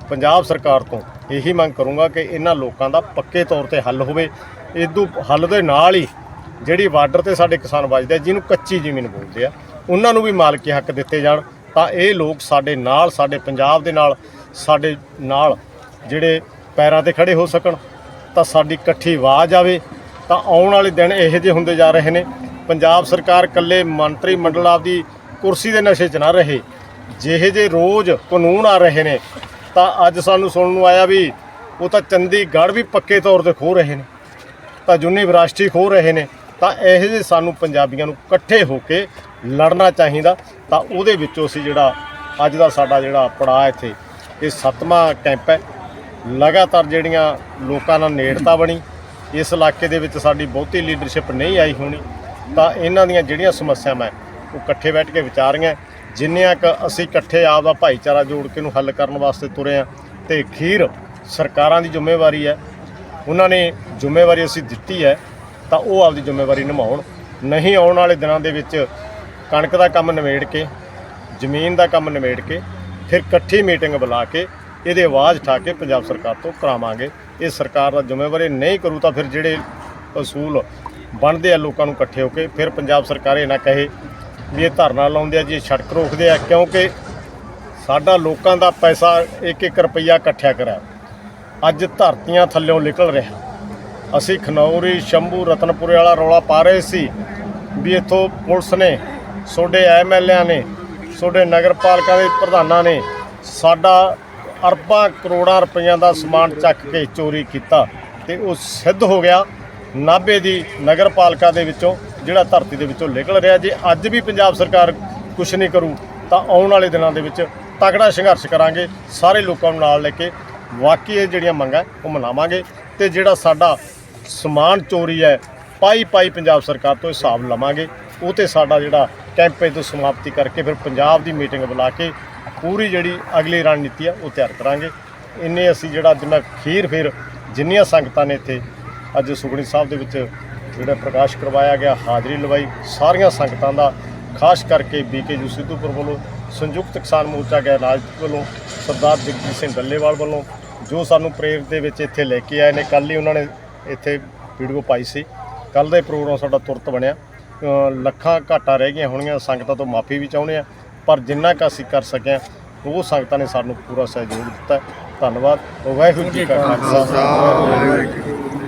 ਪੰਜਾਬ ਸਰਕਾਰ ਤੋਂ ਇਹੀ ਮੰਗ ਕਰੂੰਗਾ ਕਿ ਇਹਨਾਂ ਲੋਕਾਂ ਦਾ ਪੱਕੇ ਤੌਰ ਤੇ ਹੱਲ ਹੋਵੇ। ਇਦੋਂ ਹੱਲ ਦੇ ਨਾਲ ਹੀ ਜਿਹੜੀ ਬਾਰਡਰ ਤੇ ਸਾਡੇ ਕਿਸਾਨ ਵੱਜਦੇ ਆ, ਜਿਹਨੂੰ ਕੱਚੀ ਜ਼ਮੀਨ ਬੋਲਦੇ ਆ ਉਹਨਾਂ ਨੂੰ ਵੀ ਮਾਲਕੀ ਹੱਕ ਦਿੱਤੇ ਜਾਣ। ਤਾਂ ਇਹ ਲੋਕ ਸਾਡੇ ਨਾਲ ਸਾਡੇ ਪੰਜਾਬ ਦੇ ਨਾਲ ਸਾਡੇ ਨਾਲ ਜਿਹੜੇ ਪੈਰਾਂ ਤੇ ਖੜੇ ਹੋ ਸਕਣ। ਤਾਂ ਸਾਡੀ ਇਕੱਠੀ ਆਵਾਜ਼ ਆਵੇ, ਤਾਂ ਆਉਣ ਵਾਲੇ ਦਿਨ ਇਹੋ ਜਿਹੇ ਹੁੰਦੇ ਜਾ ਰਹੇ ਨੇ। ਪੰਜਾਬ ਸਰਕਾਰ ਇਕੱਲੇ ਮੰਤਰੀ ਮੰਡਲ ਆਪਦੀ ਕੁਰਸੀ ਦੇ ਨਸ਼ੇ 'ਚ ਨਾ ਰਹੇ। ਜਿਹੇ ਜੇ ਰੋਜ਼ ਕਾਨੂੰਨ ਆ ਰਹੇ ਨੇ, ਤਾਂ ਅੱਜ ਸਾਨੂੰ ਸੁਣਨ ਨੂੰ ਆਇਆ ਵੀ ਉਹ ਤਾਂ ਚੰਡੀਗੜ੍ਹ ਵੀ ਪੱਕੇ ਤੌਰ ਤੇ ਖੋ ਰਹੇ ਨੇ, ਤਾਂ ਯੂਨੀਵਰਸਿਟੀ ਖੋ ਰਹੇ ਨੇ, ਤਾਂ ਇਹੋ ਜਿਹੇ ਸਾਨੂੰ ਪੰਜਾਬੀਆਂ ਨੂੰ ਇਕੱਠੇ ਹੋ ਕੇ ਲੜਨਾ ਚਾਹੀਦਾ। ਤਾਂ ਉਹਦੇ ਵਿੱਚੋਂ ਅਸੀਂ ਜਿਹੜਾ ਅੱਜ ਦਾ ਸਾਡਾ ਜਿਹੜਾ ਪੜਾਅ ਇੱਥੇ, ਇਹ ਸੱਤਵਾਂ ਕੈਂਪ ਹੈ। ਲਗਾਤਾਰ ਜਿਹੜੀਆਂ ਲੋਕਾਂ ਨਾਲ ਨੇੜਤਾ ਬਣੀ, ਇਸ ਇਲਾਕੇ ਦੇ ਵਿੱਚ ਸਾਡੀ ਬਹੁਤੀ ਲੀਡਰਸ਼ਿਪ ਨਹੀਂ ਆਈ ਹੋਣੀ, ਤਾਂ ਇਹਨਾਂ ਦੀਆਂ ਜਿਹੜੀਆਂ ਸਮੱਸਿਆਵਾਂ ਉਹ ਇਕੱਠੇ ਬੈਠ ਕੇ ਵਿਚਾਰੀਆਂ ਜਿੰਨਿਆਂ ਕ ਅਸੀਂ ਇਕੱਠੇ ਆਪ ਦਾ ਭਾਈਚਾਰਾ ਜੋੜ ਕੇ ਨੂੰ ਹੱਲ ਕਰਨ ਵਾਸਤੇ ਤੁਰੇ ਆ ਤੇ ਖੀਰ ਸਰਕਾਰਾਂ ਦੀ ਜ਼ਿੰਮੇਵਾਰੀ ਹੈ, ਉਹਨਾਂ ਨੇ ਜ਼ਿੰਮੇਵਾਰੀ ਅਸੀਂ ਦਿੱਤੀ ਹੈ, ਤਾਂ ਉਹ ਆਪਦੀ ਜ਼ਿੰਮੇਵਾਰੀ ਨਿਭਾਉਣ। ਨਹੀਂ ਆਉਣ ਵਾਲੇ ਦਿਨਾਂ ਦੇ ਵਿੱਚ ਕਣਕ ਦਾ ਕੰਮ ਨਿਬੇੜ ਕੇ, ਜ਼ਮੀਨ ਦਾ ਕੰਮ ਨਿਬੇੜ ਕੇ, ਫਿਰ ਇਕੱਠੀ ਮੀਟਿੰਗ ਬੁਲਾ ਕੇ ਇਹਦੇ ਆਵਾਜ਼ ਠਾ ਕੇ ਪੰਜਾਬ ਸਰਕਾਰ ਤੋਂ ਕਰਾਵਾਂਗੇ। ਇਹ ਸਰਕਾਰ ਦਾ ਜ਼ਿੰਮੇਵਾਰੀ ਨਹੀਂ ਕਰੂ ਤਾਂ ਫਿਰ ਜਿਹੜੇ ਅਸੂਲ ਬਣਦੇ ਆ ਲੋਕਾਂ ਨੂੰ ਇਕੱਠੇ ਹੋ ਕੇ, ਫਿਰ ਪੰਜਾਬ ਸਰਕਾਰ ਇਹ ਨਾ ਕਹੇ ਵੀ ਇਹ ਧਰਨਾ ਲਾਉਂਦੇ ਆ ਜੀ ਸੜਕ ਰੋਕਦੇ ਆ, ਕਿਉਂਕਿ ਸਾਡਾ ਲੋਕਾਂ ਦਾ ਪੈਸਾ ਇੱਕ ਇੱਕ ਰੁਪਈਆ ਇਕੱਠਿਆ ਕਰਾ ਅੱਜ ਧਰਤੀਆਂ ਥੱਲਿਓਂ ਨਿਕਲ ਰਿਹਾ। ਅਸੀਂ ਖਨੌਰੀ, ਸ਼ੰਭੂ, ਰਤਨਪੁਰੇ ਵਾਲਾ ਰੌਲਾ ਪਾ ਰਹੇ ਸੀ ਵੀ ਇੱਥੋਂ ਪੁਲਿਸ ਨੇ ਤੁਹਾਡੇ ਐਮਐਲਏਆਂ ਨੇ ਤੁਹਾਡੇ ਨਗਰਪਾਲਿਕਾ ਦੇ ਪ੍ਰਧਾਨਾਂ ਨੇ ਸਾਡਾ ਅਰਬਾਂ ਕਰੋੜਾਂ ਰੁਪਈਆਂ ਦਾ ਸਮਾਨ ਚੱਕ ਕੇ ਚੋਰੀ ਕੀਤਾ ਤੇ ਉਹ ਸਿੱਧ ਹੋ ਗਿਆ ਨਾਭੇ ਦੀ ਨਗਰਪਾਲਿਕਾ ਦੇ ਵਿੱਚੋਂ, ਜਿਹੜਾ ਧਰਤੀ ਦੇ ਵਿੱਚੋਂ ਨਿਕਲ ਰਿਹਾ। ਜੇ ਅੱਜ ਵੀ ਪੰਜਾਬ ਸਰਕਾਰ ਕੁਝ ਨਹੀਂ ਕਰੂ, ਤਾਂ ਆਉਣ ਵਾਲੇ ਦਿਨਾਂ ਦੇ ਵਿੱਚ ਤਕੜਾ ਸੰਘਰਸ਼ ਕਰਾਂਗੇ। ਸਾਰੇ ਲੋਕਾਂ ਨੂੰ ਨਾਲ ਲੈ ਕੇ ਵਾਕਈ ਇਹ ਜਿਹੜੀਆਂ ਮੰਗਾਂ ਉਹ ਮਨਾਵਾਂਗੇ ਤੇ ਜਿਹੜਾ ਸਾਡਾ ਸਮਾਨ ਚੋਰੀ ਹੈ ਪਾਈ ਪਾਈ ਪੰਜਾਬ ਸਰਕਾਰ ਤੋਂ ਹਿਸਾਬ ਲਵਾਂਗੇ। ਉਹ ਤੇ ਸਾਡਾ ਜਿਹੜਾ ਕੈਂਪੇਨ ਤੋਂ ਸਮਾਪਤੀ ਕਰਕੇ ਫਿਰ ਪੰਜਾਬ ਦੀ ਮੀਟਿੰਗ ਬੁਲਾ ਕੇ ਪੂਰੀ ਜਿਹੜੀ ਅਗਲੀ ਰਣਨੀਤੀ ਆ ਉਹ ਤਿਆਰ ਕਰਾਂਗੇ। ਇੰਨੇ ਅਸੀਂ ਜਿਹੜਾ ਜਿੰਨਾ ਖੀਰ ਫਿਰ ਜਿੰਨੀਆਂ ਸੰਗਤਾਂ ਨੇ ਇੱਥੇ ਅੱਜ ਸੁਖਣੀ ਸਾਹਿਬ ਦੇ ਵਿੱਚ ਜਿਹੜਾ ਪ੍ਰਕਾਸ਼ ਕਰਵਾਇਆ ਗਿਆ, ਹਾਜ਼ਰੀ ਲਵਾਈ, ਸਾਰੀਆਂ ਸੰਗਤਾਂ ਦਾ, ਖਾਸ ਕਰਕੇ ਬੀਕੇਯੂ ਸਿੱਧੂਪੁਰ ਵੱਲੋਂ, ਸੰਯੁਕਤ ਕਿਸਾਨ ਮੋਰਚਾ ਗੈਰ ਰਾਜਪੂਤ ਵੱਲੋਂ, ਸਰਦਾਰ ਜਗਜੀਤ ਸਿੰਘ ਡੱਲੇਵਾਲ ਵੱਲੋਂ, ਜੋ ਸਾਨੂੰ ਪ੍ਰੇਰ ਦੇ ਵਿੱਚ ਇੱਥੇ ਲੈ ਕੇ ਆਏ ਨੇ, ਕੱਲ੍ਹ ਹੀ ਉਹਨਾਂ ਨੇ ਇੱਥੇ ਵੀਡੀਓ ਪਾਈ ਸੀ। ਕੱਲ ਦਾ ਹੀ ਪ੍ਰੋਗਰਾਮ ਸਾਡਾ ਤੁਰਤ ਬਣਿਆ। ਲੱਖਾਂ ਘਾਟਾਂ ਰਹਿ ਗਈਆਂ ਹੋਣੀਆਂ ਸੰਗਤਾਂ ਤੋਂ ਮਾਫੀ ਵੀ ਚਾਹੁੰਦੇ ਆ। ਪਰ ਜਿੰਨਾ ਕੁ ਅਸੀਂ ਕਰ ਸਕਿਆ, ਉਹ ਸੰਗਤਾਂ ਨੇ ਸਾਨੂੰ ਪੂਰਾ ਸਹਿਯੋਗ ਦਿੱਤਾ। ਧੰਨਵਾਦ। ਵਾਹਿਗੁਰੂ ਜੀ ਕਾ ਖਾਲਸਾ। ਵਾਹਿਗੁਰੂ